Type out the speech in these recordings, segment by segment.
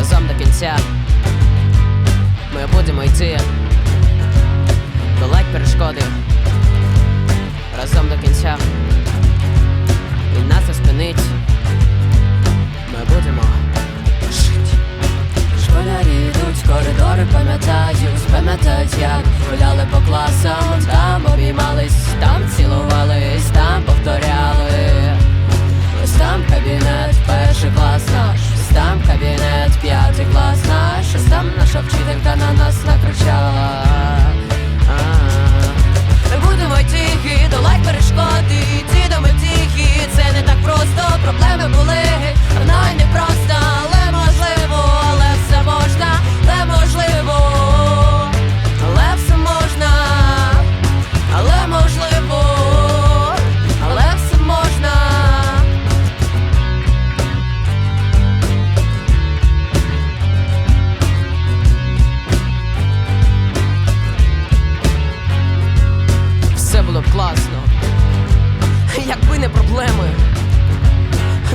разом до кінця. Ми будемо йти, долать перешкоди разом до кінця. проблеми.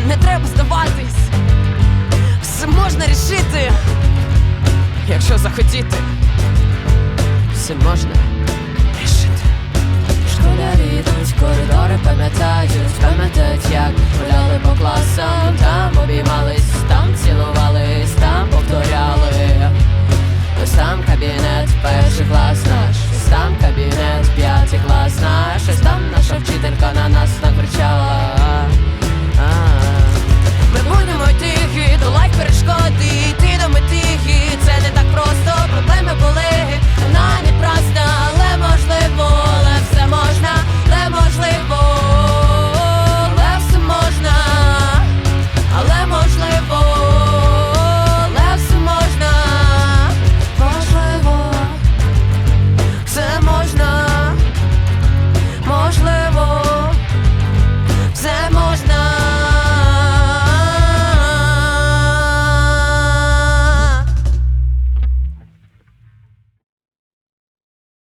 Не треба здаватись, все можна рішити, якщо захотіти, все можна рішити. Школярі йдуть, коридори пам'ятають.